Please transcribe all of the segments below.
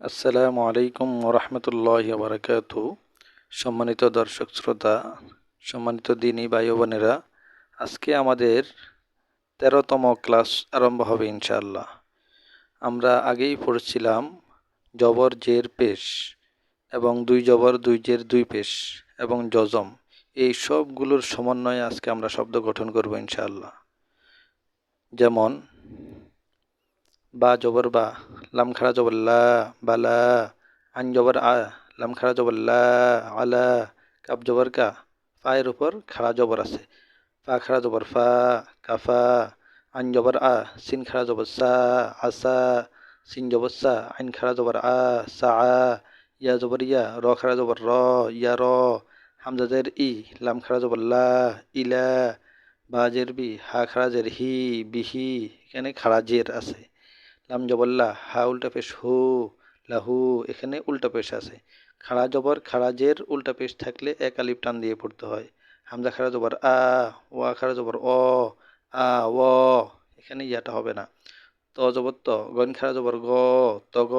আসসালামু আলাইকুম ওরহমতুল্লাহ বারকাত সম্মানিত দর্শক, শ্রোতা, সম্মানিত দিনী ভাই বোনেরা, আজকে আমাদের তেরোতম ক্লাস আরম্ভ হবে ইনশাআল্লাহ। আমরা আগেই পড়ছিলাম জবর, জের, পেশ এবং দুই জবর, দুই জের, দুই পেশ এবং জজম। এই সবগুলোর সমন্বয়ে আজকে আমরা শব্দ গঠন করব ইনশাআল্লাহ। যেমন বা জবর বা লাম খাড়া জবর বালা আন জবর আ লাম খাড়া জবর লা আলা কাপ জবর কা, ফায়ের উপর খাড়া জবর আছে। ফা খাড়া জবর ফা কাফা আন জবর আ, সিন খাড়া জবর সা আসা সিন জবর সা, আইন খাড়া জবর আ, সা, আ, ইয়া জবর ইয়া, র খাড়া জবর র, ইয়া র হামজাদের ই, লাম খাড়া জবর লা ইলা বাজের বি হা খাড়া জের হি বিহি এখানে খাড়া জের আছে। লাম জবল্লা, হা উল্টা পেশ, হু লাহু এখানে উল্টা পেশ আছে। খাড়া জবর, খাড়া জের, উল্টা পেশ থাকলে এক আলিপ টান দিয়ে পড়তে হয়। হামজা খাড়া জবর, আ, ওয়া খাড়া জবর, অ, আ, ও, এখানে ইয়াটা হবে না। ত জবর ত, গন খাড়া জবর গ, ত গ,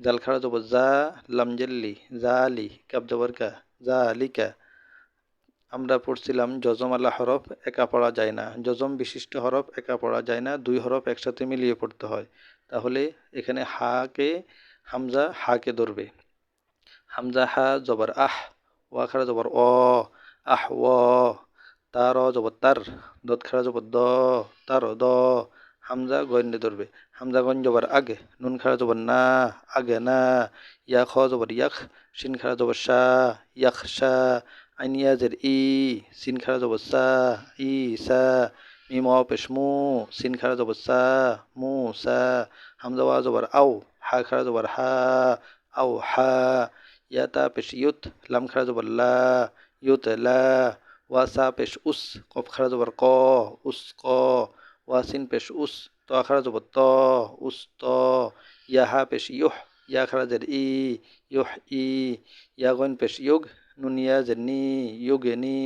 জাল খাড়া জবর জা লাম জেল্লি জা আলি কাপ জবর কা জা আলিকা আমরা পড়ছিলাম যজম আল্লাহ হরফ, একা পড়া যায় না। যজম বিশিষ্ট হরফ, একা পড়া যায় না। দুই হরফ একসাথে মিলিয়ে পড়তে হয়। তাহলে এখানে হাকে হামজা হাকে ধরবে। হামজা, হা জবর আহ, ওয়া খারা জবর অ, আহ, ও তার জবর তার, দত খারা জবর দ তার দ, হামজা গন্যে ধরবে। হামজা গন জবর আগে, নুন খারা জবর না, আগে না, ইয়া, খ জবর ইয়াখ সিন খারা জবর শাহ ইয়াখ শাহ আইনিয়া জের ই সিন খারা জবর সা ই সা পেশ মু সিন খারা জবর সা মু সা হামজা জবর আও হা খারা জবর হা আও হা ইয়া তা পেশ ইউত লাম খারা জবর লা ইউত লা ওয়া সা পেশ উস কফ খারা জবর ক উস ক ওয়া সিন পেশ উস ত খারা জবর ত উস ত ইয়া হা পেশ ইউহ ইয়া খারা জের ই ইউহ নুনিয়া জেনি ইউগেনি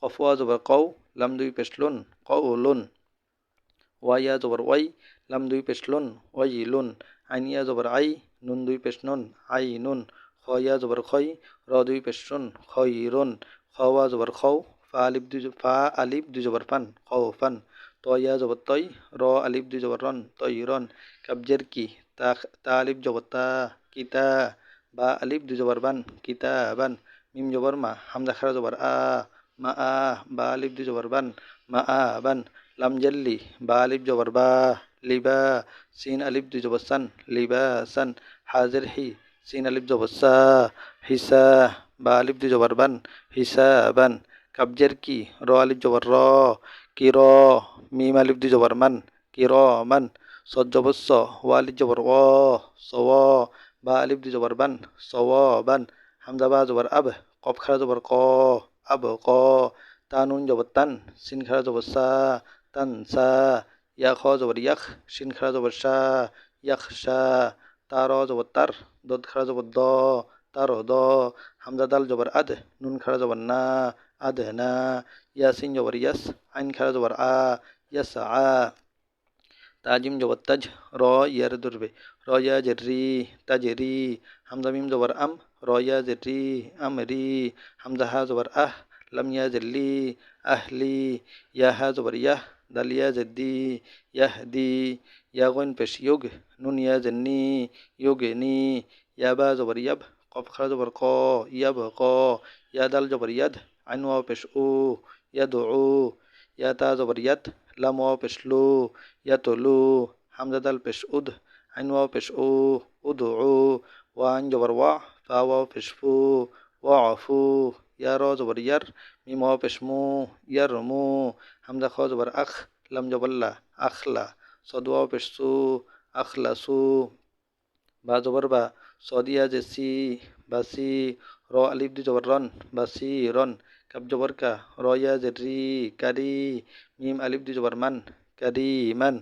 কফওয়া জবর কৌ লাম দুই পেশ লুন কৌ লুন। ওয়াইয়া জবর ওয়াই, লাম দুই পেশ লুন ওয়াই লুন। আইনিয়া জবর আই, নুন দুই পেশনুন আই নুন। খয়া জবর খই, র দুই পেশ রুন খই রুন। খওয়া জবর খৌ ফা আলিফ দুই ফা আলিফ দুই জবর ফান খৌ ফান। তয়া জবর তৈ র আলিফ দুই জবর রন তৈ রন। কাবজের কি তা আলিফ জবর তা, কিতা, বা আলিফ দুই জবর বান, কিতা বান। মিম জবর মা হামজা খারা জবর আ মা আ বা আলিফ দুই জবর বান মা আ বান লাম জাল্লি বা আলিফ জবর বা লিবা সিন আলিফ দুই জবর সান লিবা সান হাজের হি সিন আলিফ জবর সা হিসা বা আলিফ দুই জবর বান হিসা বান কাবজের কি র আলিফ জবর র কি র মিম আলিফ দুই জবর মান কি র মান সদ জবর ওয়া আলিফ জবর ও স বা আলিফ দুই জবর বান স বান হামজা বা জবর আব কফ খারা জবর ক আব ক তানুন জবর তান সিন খারা জবর সা তান সা ইয়া খ জবর ইয়াখ সিন খারা জবর সা ইয়াখ সা তার জবর তার দদ খারা জবর দ তার দ হামজা দাল জবর আদ নুন খারা জবর না আদ না ইয়াসিন জবর ইয়াস আইন খারা জবর আ ইয়াস আ তাজিম জবর তাজ র ইয়ার ধরবে র ইয়া জেরি তাজেরি হামজা মিম জবর আম র ইয়া জেরি আমরি হামজা হা জবর আহ লাম ইয়া জেল্লি আহলি ইয়া হা জবর ইয়াহ দাল ইয়া জেদ্দি ইয়াহদি ইয়া গন পেশ ইয়োগ নুন ইয়া জেন্নি ইয়োগেনি ইয়া বা জবর ইয়াব কফ খারা জবর ক ইয়াব ক ইয়া দাল জবর ইয়াদ আইন ওয়া পেশ ও ইয়াদ ও ইয়া তা জবর ইয়াদ লাম ওয়া পেশ লু ইয়াতলু হামজা দাল পেশ উদ আইন ওয়া পেশ ও উদ ও ফু ওয়া আফু ইয়া র জবর ইয়ার মিম ওয়া পেশ মু ইয়ার মু হামজা খ জবর আখ লাম জবল্লা আখলা সদ ওয়া পেশ সু আখলা সু বা জবর বা সদিয়া জেসি বাসি র আলিফ দি জবর রন বাসি রন কাব জবর কা রয়া জেরি কারি মিম আলিফ দি জবর মান কারি মান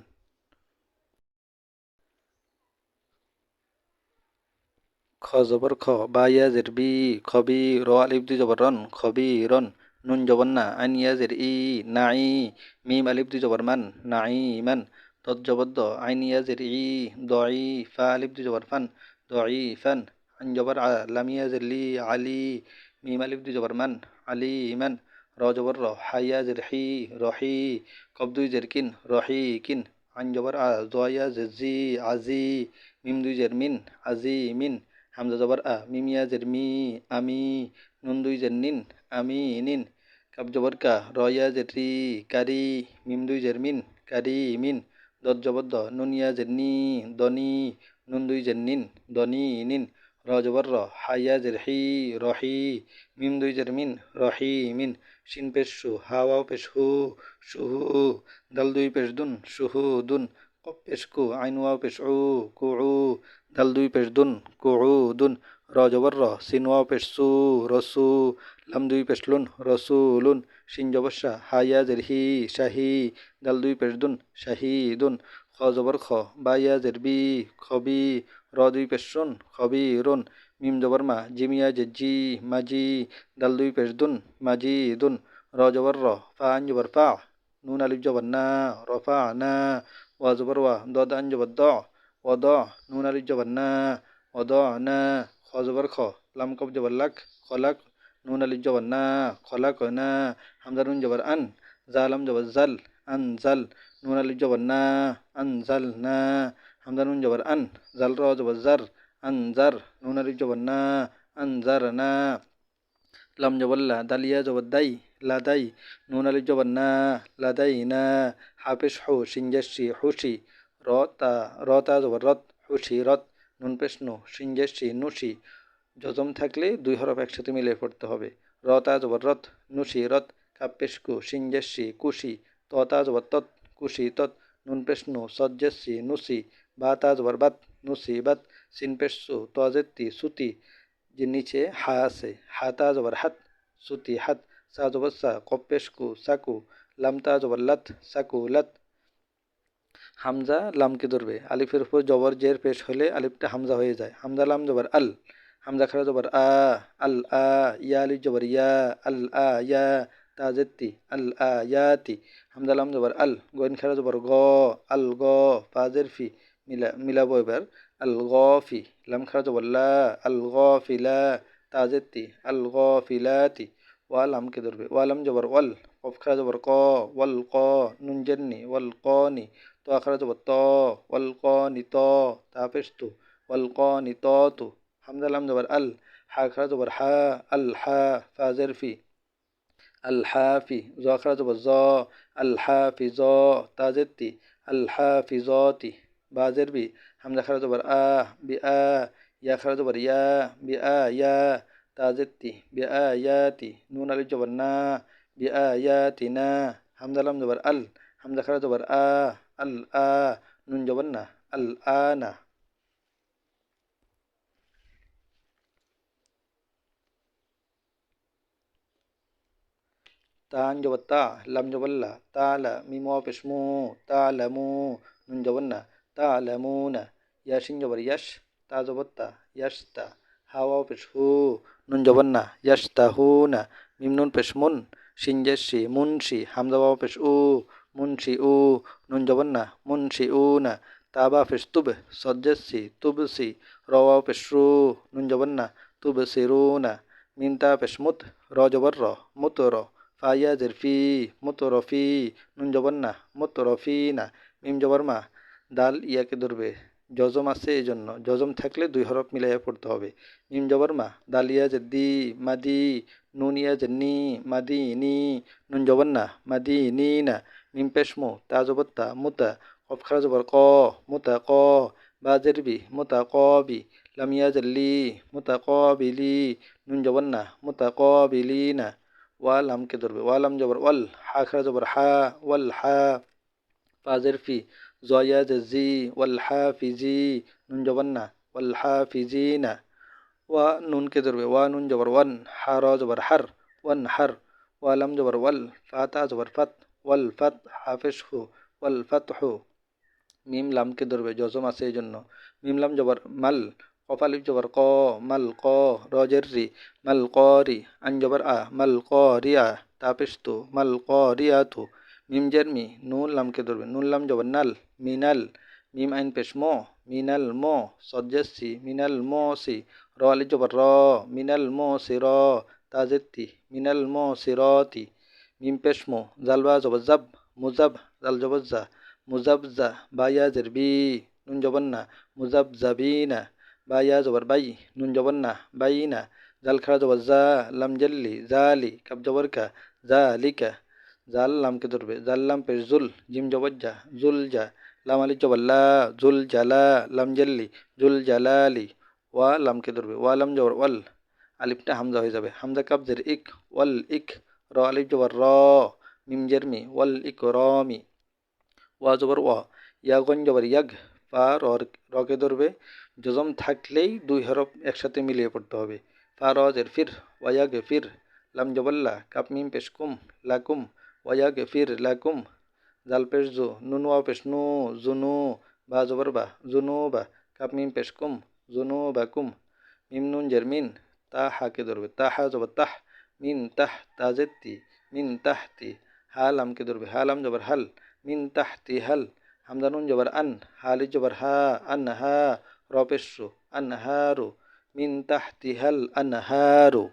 খ জবর খ, বা ইয়া জের বি খবি র আলিফ দি জবর রন খবি রন নুন জবর না আইন ইয়া জের ই নাই মিম আলিফ দি জবর মান নাই মান তদ জবর দ আইন ইয়া জের ই দই ফা আলিফ দি জবর ফান দঈফান আইন জবর আ লামিয়া জেলি আলি, মিম আলিফ দুই জবর মান, আলি ইমান র জবর র হাইয়া জের হি রহি কব দুই জের কিন রহি কিন আইন জবর আ জয়া জেজি আজি মিম দুই জের মিন আজি মিন হামজা জবর আ মিমিয়া জের মি, আমি, নুন দুই জের, নিন, আমি, নিন, কাব জবর, কা রয়া জের রি কারি মিম দুই জের, মিন কারি মিন, দত জবর, দ নুনিয়া জের নি দনি নুন দুই জের, নিন দনি নিন, র জবর, র হাইয়া জের হি রহি মিম দুই জের, মিন রহি মিন, শিন পেশ সু হাওয়াও পেশ হু সুহু দাল দুই পেশ দুন সুহু দুন কপ পেশ কু আইন ওয়াও পেশ উ কু উ দাল দুই পেশ দুন কু উ দুন র জবর র সিন ওয়াও পেশ সু রসু লাম দুই পেশ লুন রসুলুন শিন জবর শাহ হাইয়া জের হি শাহি দাল দুই পেশ দুন শাহিদুন খ জবর খ বাইয়া জের বি খবি র দুই পেশ শুন খবি রুন মিম জবর মা জিমিয়া জেজি মাজি দাল দুই পেশ দুন মাজি দুন র জবর র ফা আন জবর ফা নুন আলিফ জবর না রফা না ওয়া জবর ওয়া দদ আন জবর দ ও দ নুন আলিফ জবর না ও দ না খ জবর খ লাম কব জবর লাক খলাক নুন আলিফ জবর না খলাক না হামজা নুন জবর আন জালাম জবর জাল আন জাল নুন আলিফ জবর না আন জাল না হামজা নুন জবর আন জাল র জবর জার আন জার নুন আলিফ জবর না আন জার না লাম জবল্লা দালিয়া জবর দাই লাদাই নুন জবর না লাদাই না হাফিস হু সিনজাসি হুসি রতা রতা জবর রত হুসি রত নুন পেশ নু সিনজাসি নুসি যজম থাকলে দুই হরফ একসাথে মিলে পড়তে হবে। রতা জবর রত নুসি রত। কাপ পেশ কু সিনজাসি কুসি ততা জবর তত কুসি তত। নুন পেশ নু সজ্জাসি নুসি। বাতা জবর বাত, নুসি বাত। সিন পেশ সু, তজেত্তি সুতি। যে নিচে হা আছে হাতা জবর হাত, সুতি হাত, সা জবর সা কপেশকু সাকু লামতা জবর লাত সাকু লাত। হামজা লামকে ধরবে, আলিফের উপর জবর জের পেশ হলে আলিফটা হামজা হয়ে যায়। হামজা লাম জবর আল, হামজা খারা জবর আ, আল, আ, ইয়া, আলিফ জবর ইয়া, আল, আ, ইয়া তাজেত্তি আল, আ ইয়াতি হামজা লাম জবর আল গোয়েন খারা জবর গ, আল, গ ফাজের ফি। মিলাবো এবার আল গফি লাম খারা জবর লা আল গফিলা তাজেত্তি আল গফিলাতি ওয়াল আমকে ধরবে ওয়ালাম জবর ওয়াল কফ খারা জবর ক ওয়াল ক নুন জেননি ওয়াল কনি তো খারা জবর ত ওয়াল কনি ত তাপেশ তু ওয়াল কনি ত তু হামজা লাম জবর আল হা খারা জবর হা আল হা ফাজের ফি আল হাফি জ খারা জবর জ আল হাফি জ তাজেত্তি আল হাফিজতি বাজের বি হামজা খারা জবর আ বি আ ইয়া খারা জবর ইয়া be a yeah তাজেত্তি be a ইয়াতি নুন আলিফ জবর না বি আ ইয়াতি না হামজা লাম জবর আল হামজা খারা জবর আ আল আ নুন জবর না জবর তা জবর তালা মিম ওয়া পেশ তালামু নুন জবর না তালামুনা ইয়াশ তা তা হু না, মিম নুন পেশ মুন, শিন মুনশি হামজা পেশ উ মুনশি উ, নুন জবর না মুনশি উনা তাবা পেশ তুব সজ্জাসি তুবসি রওয়া পেশ রু, নুন জবর না তুবসিরুনা মিম তা পেশ মুত, র জবর র, মুত র ফাইয়া জেরফি মুত রফি নুন জবর না, মুত রফিনা মিম জবর দাল ইয়াকে ধরবে। জজম আছে এই জন্য জজম থাকলে দুই হরফ মিলাইয়া পড়তে হবে। মিম জবর মা। দালিয়া জেদ্দি মাদি নুন ইয়া জেন্নি মাদি নি। নুন জবর না। মাদি নি না। মিম পেশমু তা জবর তা। মুতা কফ খারা জবর ক। মুতা ক। বা জেরবি মুতা ক বি। লামিয়া জল্লি মুতা ক বিলি নুন জবর না। মুতা ক বিলি না। ওয়াল আমকে ধরবে। ওয়াল আম জবর। ওয়াল। হা খারা জবর হা। ওয়াল হা। ফাজের ফি। জয়া জি ওয়াল হাফিজি নুন জবর না ওয়াল হাফিজিনা ওয়া নুনকে ধরবে ওয়া নুন জবর ওয়ান হা র জবর হার ওয়ান হার ওয়ালাম জবর ওয়াল ফাতা জবর ফাত ওয়াল ফাত হাফেশ হু ওয়াল ফাত হু মিম লামকে ধরবে জজম আছে এই জন্য মিম লাম জবর মাল কফালিফ জবর ক মাল ক রজের রি মাল ক রি আন জবর আ মাল ক রিয়া তাপেশ তু মাল ক রিয়া তু মিম জের মি, নুন লামকে ধরবে। নুন লাম জবর নাল, মিনাল, মিম আইন পেশ মো, মিনাল মো সজ্জাসি মিনাল মো সি, র আলি জবর র, মিনাল মো সি র তাজেতি মিনাল মো সি রতি মিম পেশ মো জালবা জবর জাব, মুজাব, জাল জবর জা, মুজাব জা বায়া জের বি, নুন জবর না, মুজাব জাবিনা বায়া জবর বাই, নুন জবর না বাইনা জাল খাড়া জবর জা, লাম জাল্লি জালি কাপ জবর কা জালিকা জাল লামকে ধরবে জাল লাম পেশ জুল জিম জবর যা জুল যা লাম আলি জবল্লা জুল জালা লাম জাল্লি জুল জালালি ওয়া লামকে ধরবে ওয়া লাম জবর ওয়াল আলিফটা হামজা হয়ে যাবে হামজা কাবজের ইক ওয়াল ইক র আলিফ জবর র মিম জেরমি ওয়াল ইক রমি ওয়া জবর ওয়া ইয়া গন জবর ইয়াগ ফা র রকে ধরবে জজম থাকলেই দুই হরফ একসাথে মিলিয়ে পড়তে হবে ফা র জের ফির ওয়াগ ফির লাম জবল্লা কাপ মিম পেশ কুম লাকুম ওয়াগ ফির লাকুম জাল পেশ জু নুন ওয়া পেশ নু জুনু বা জবর বা জুনু বা কাপ মিম পেশ কুম জুনু বা কুম মিম নুন জের মিন তা হাকে ধরবে তা হা জবর তাহ মিন তাহ তাজেতি মিন তাহতি হাল আমকে ধরবে হাল আম জবর হাল মিন তাহতি হাল হামজা নুন জবর আন হালি জবর হা আন হা রপেশু আন হারু মিন তাহতি হাল আন হারু